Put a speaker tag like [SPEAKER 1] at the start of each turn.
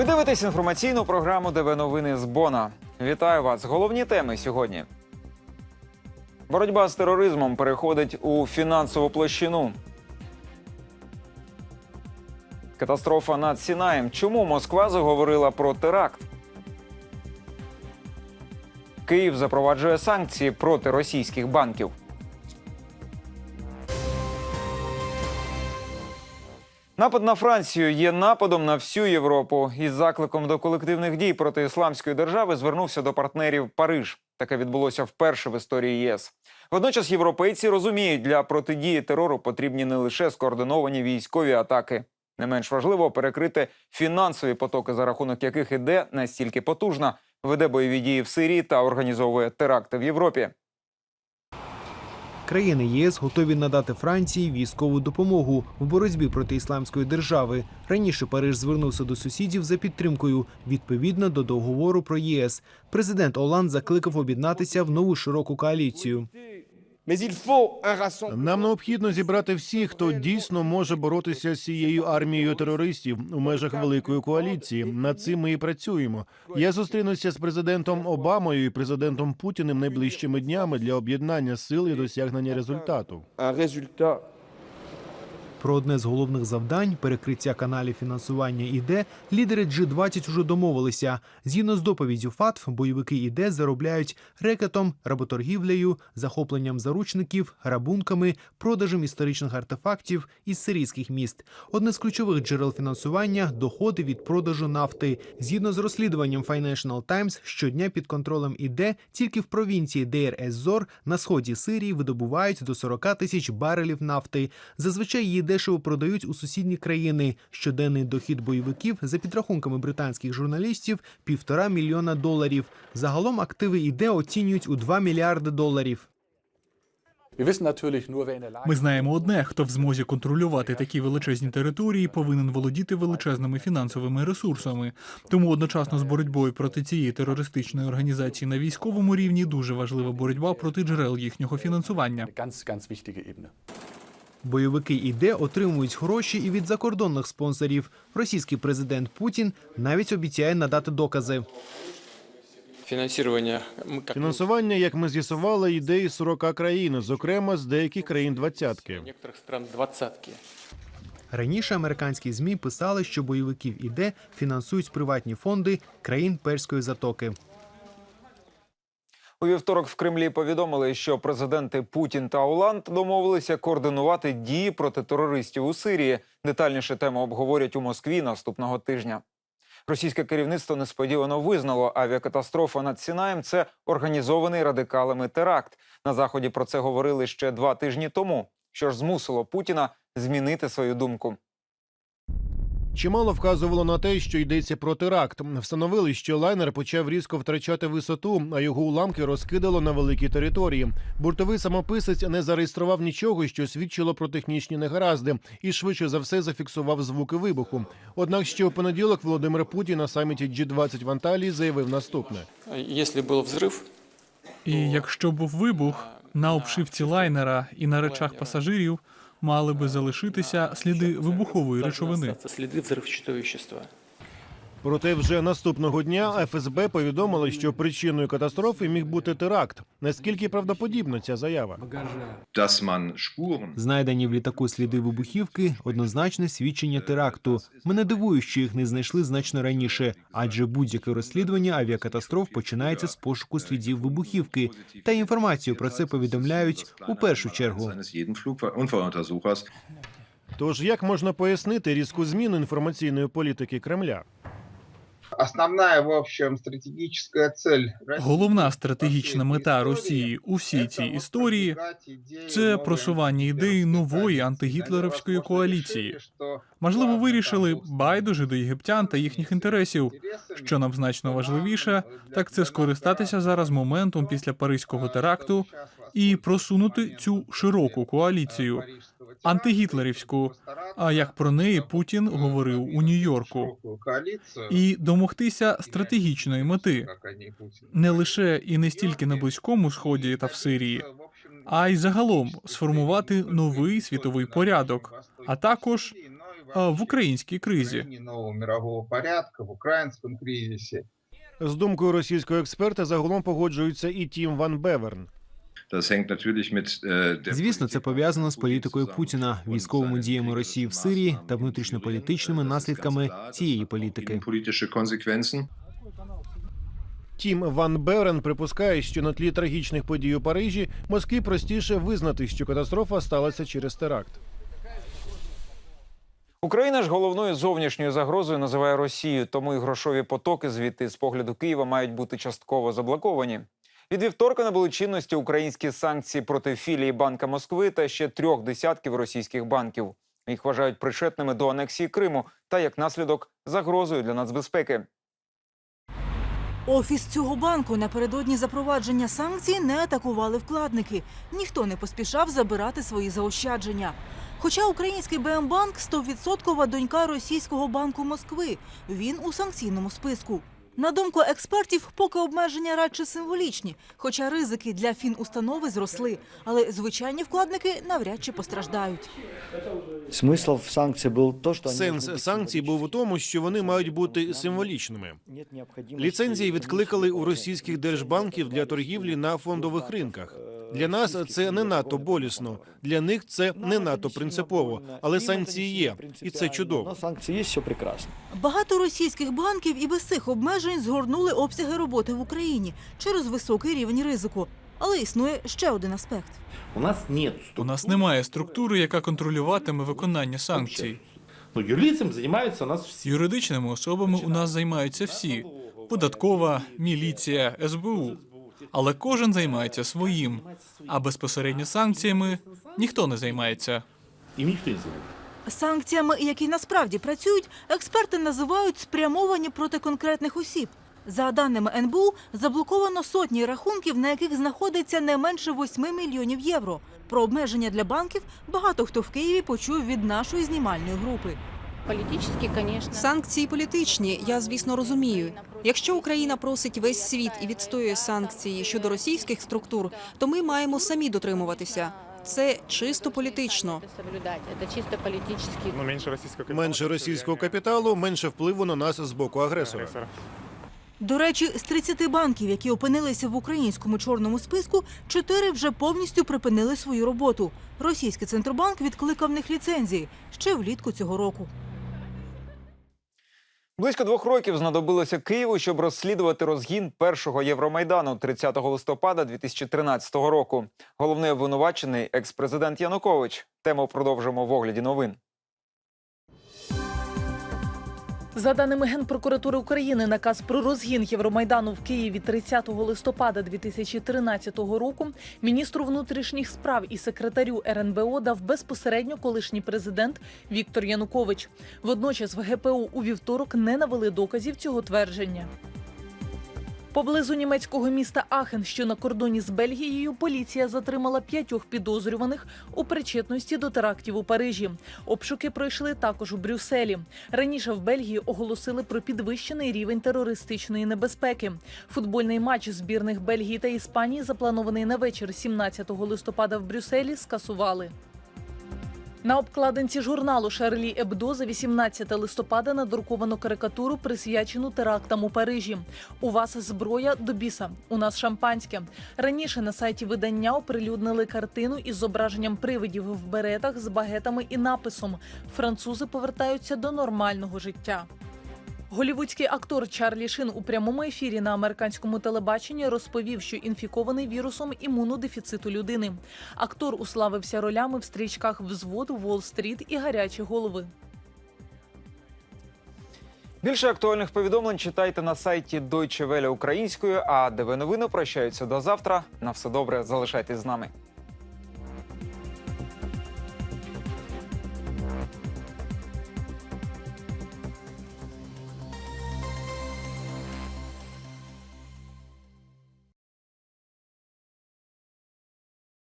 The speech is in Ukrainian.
[SPEAKER 1] Ви дивитесь інформаційну програму ДВ Новини з Бона. Вітаю вас. Головні теми сьогодні. Боротьба з тероризмом переходить у фінансову площину. Катастрофа над Сінаєм. Чому Москва заговорила про теракт? Київ запроваджує санкції проти російських банків. Напад на Францію є нападом на всю Європу. Із закликом до колективних дій проти ісламської держави звернувся до партнерів Париж. Таке відбулося вперше в історії ЄС. Водночас європейці розуміють, для протидії терору потрібні не лише скоординовані військові атаки. Не менш важливо перекрити фінансові потоки, за рахунок яких іде настільки потужна, веде бойові дії в Сирії та організовує теракти в Європі.
[SPEAKER 2] Країни ЄС готові надати Франції військову допомогу в боротьбі проти ісламської держави. Раніше Париж звернувся до сусідів за підтримкою відповідно до договору про ЄС. Президент Оланд закликав об'єднатися в нову широку коаліцію.
[SPEAKER 3] Нам необхідно зібрати всіх, хто дійсно може боротися з цією армією терористів у межах великої коаліції. Над цим ми і працюємо. Я зустрінуся з президентом Обамою і президентом Путіним найближчими днями для об'єднання сил і досягнення результату.
[SPEAKER 2] Про одне з головних завдань перекриття каналів фінансування ІД лідери G20 уже домовилися. Згідно з доповіддю ФАТФ, бойовики ІД заробляють рекетом, работоргівлею, захопленням заручників, грабунками, продажем історичних артефактів із сирійських міст. Одне з ключових джерел фінансування доходи від продажу нафти. Згідно з розслідуванням Financial Times, щодня під контролем ІД тільки в провінції Дейр ез-Зор на сході Сирії видобувають до 40 тисяч барелів нафти. Зазвичай її дешево продають у сусідні країни. Щоденний дохід бойовиків, за підрахунками британських журналістів, півтора мільйона доларів. Загалом активи ІД оцінюють у 2 мільярди доларів.
[SPEAKER 4] Ми знаємо одне: хто в змозі контролювати такі величезні території, повинен володіти величезними фінансовими ресурсами. Тому одночасно з боротьбою проти цієї терористичної організації на військовому рівні дуже важлива боротьба проти джерел їхнього фінансування.
[SPEAKER 2] Бойовики ІД отримують гроші і від закордонних спонсорів. Російський президент Путін навіть обіцяє надати докази.
[SPEAKER 5] Финансирование мы
[SPEAKER 3] Фінансування, як ми з'ясували, йде із 40 країн, зокрема з деяких країн двадцятки.
[SPEAKER 2] Раніше американські змі писали, що бойовиків ІД фінансують приватні фонди країн Перської затоки.
[SPEAKER 1] У вівторок в Кремлі повідомили, що президенти Путін та Оланд домовилися координувати дії проти терористів у Сирії. Детальніше тему обговорять у Москві наступного тижня. Російське керівництво несподівано визнало авіакатастрофа над Сінаєм. Це організований радикалами теракт. На заході про це говорили ще два тижні тому. Що ж змусило Путіна змінити свою думку?
[SPEAKER 3] Чимало вказувало на те, що йдеться про теракт. Встановили, що лайнер почав різко втрачати висоту, а його уламки розкидало на великі території. Бортовий самописець не зареєстрував нічого, що свідчило про технічні негаразди, і швидше за все зафіксував звуки вибуху. Однак ще у понеділок Володимир Путін на саміті G20 в Анталії заявив наступне.
[SPEAKER 5] Если был взрыв,
[SPEAKER 4] І якщо був вибух на обшивці лайнера і на речах пасажирів, мали би залишитися сліди вибухової
[SPEAKER 5] должны
[SPEAKER 4] речовини.
[SPEAKER 5] остаться следы взрывчатого вещества.
[SPEAKER 3] Проте вже наступного дня ФСБ повідомили, що причиною катастрофи міг бути теракт. Наскільки правдоподібна ця заява?
[SPEAKER 2] Знайдені в літаку сліди вибухівки однозначне свідчення теракту. Мене дивує, що їх не знайшли значно раніше, адже будь-яке розслідування авіакатастроф починається з пошуку слідів вибухівки. Та інформацію про це повідомляють у першу чергу.
[SPEAKER 3] Тож як можна пояснити різку зміну інформаційної політики Кремля?
[SPEAKER 6] Основная, в общем, стратегическая цель
[SPEAKER 4] Головна стратегічна мета Росії у всій цій історії це просування ідеї нової антигітлерівської коаліції. Можливо, вирішили байдуже до єгиптян та їхніх інтересів. Що нам значно важливіше, так це скористатися зараз моментом після паризького теракту і просунути цю широку коаліцію антигітлерівську. А як про неї Путін говорив у Нью-Йорку, і домогтися стратегічної мети не лише і не стільки на близькому сході та в Сирії, а й загалом сформувати новий світовий порядок, а також в українській кризі.
[SPEAKER 6] Мирового порядка, в украинском кризисе.
[SPEAKER 3] З думкою російського експерта загалом погоджується і Тім Ван Беверн.
[SPEAKER 2] Звісно, це пов'язано з політикою Путіна, військовими діями Росії в Сирії та внутрішньополітичними наслідками цієї політики.
[SPEAKER 3] Тім Ван Беверен припускає, що на тлі трагічних подій у Парижі Москві простіше визнати, що катастрофа сталася через теракт.
[SPEAKER 1] Україна ж головною зовнішньою загрозою називає Росію, тому і грошові потоки звідти з погляду Києва мають бути частково заблоковані. Від вівторка набули чинності українські санкції проти філії Банка Москви та ще трьох десятків російських банків. Їх вважають пришетними до анексії Криму та як наслідок загрозою для нацбезпеки.
[SPEAKER 7] Офіс цього банку напередодні запровадження санкцій не атакували вкладники. Ніхто не поспішав забирати свої заощадження. Хоча український БМБанк – 100% донька російського банку Москви. Він у санкційному списку. На думку експертів, поки обмеження радше символічні, хоча ризики для фінустанови зросли, але звичайні вкладники навряд чи постраждають.
[SPEAKER 8] Смысл в санкции был то, что они должны
[SPEAKER 3] Сенс
[SPEAKER 8] быть
[SPEAKER 3] санкцій був у тому, що вони мають бути символічними. Ліцензії відкликали у російських держбанків для торгівлі на фондових ринках. Для нас це не надто болісно, для них це не надто принципово, але санкції є, і це чудово.
[SPEAKER 8] Но санкции есть, все прекрасно.
[SPEAKER 7] Багато російських банків і без цих обмежень згорнули обсяги роботи в Україні через високий рівень ризику. Але існує ще один аспект.
[SPEAKER 9] У нас нет
[SPEAKER 4] У нас немає структури, яка контролюватиме виконання санкцій.
[SPEAKER 9] Ну, юрлицем занимаются у нас все.
[SPEAKER 4] Юридичними особами у нас займаються всі: податкова, міліція, СБУ. Але кожен займається своїм. А безпосередньо санкціями ніхто не займається.
[SPEAKER 9] Им никто не занимается.
[SPEAKER 7] Санкціями, які насправді працюють, експерти називають спрямовані проти конкретних осіб. За даними НБУ, заблоковано сотні рахунків, на яких знаходиться не менше 8 мільйонів євро. Про обмеження для банків багато хто в Києві почув від нашої знімальної групи.
[SPEAKER 10] Політичні, звісно.
[SPEAKER 11] Санкції політичні, я звісно розумію. Якщо Україна просить весь світ і відстоює санкції щодо російських структур, то ми маємо самі дотримуватися. Це чисто політично.
[SPEAKER 10] Політичні.
[SPEAKER 3] Менше російського капіталу, менше впливу на нас з боку агресора.
[SPEAKER 7] До речі, з 30 банків, які опинилися в українському чорному списку, чотири вже повністю припинили свою роботу. Російський центробанк відкликав в них ліцензії ще влітку цього року.
[SPEAKER 1] Близько двох років знадобилося Києву, щоб розслідувати розгін першого Євромайдану 30 листопада 2013 року. Головний обвинувачений екс-президент Янукович. Тему продовжимо в огляді новин.
[SPEAKER 12] За даними Генпрокуратури України, наказ про розгін Євромайдану в Києві 30 листопада 2013 року міністру внутрішніх справ і секретарю РНБО дав безпосередньо колишній президент Віктор Янукович. Водночас в ГПУ у вівторок не навели доказів цього твердження. Поблизу німецького міста Ахен, що на кордоні з Бельгією, поліція затримала п'ятьох підозрюваних у причетності до терактів у Парижі. Обшуки пройшли також у Брюсселі. Раніше в Бельгії оголосили про підвищений рівень терористичної небезпеки. Футбольний матч збірних Бельгії та Іспанії, запланований на вечір 17 листопада в Брюсселі, скасували. На обкладинці журналу Шарлі Ебдо за 18 листопада надруковано карикатуру, присвячену терактам у Парижі. У вас зброя до біса. У нас шампанське. Раніше на сайті видання оприлюднили картину із зображенням привидів в беретах з багетами і написом Французи повертаються до нормального життя. Голівудський актор Чарлі Шин у прямому ефірі на американському телебаченні розповів, що інфікований вірусом імунодефіциту людини. Актор уславився ролями в стрічках Взвод, Уолл-стріт і гарячі голови.
[SPEAKER 1] Більше актуальних повідомлень читайте на сайті Deutsche Welle українською. А ДВ новини прощаються до завтра. На все добре, залишайтесь з нами.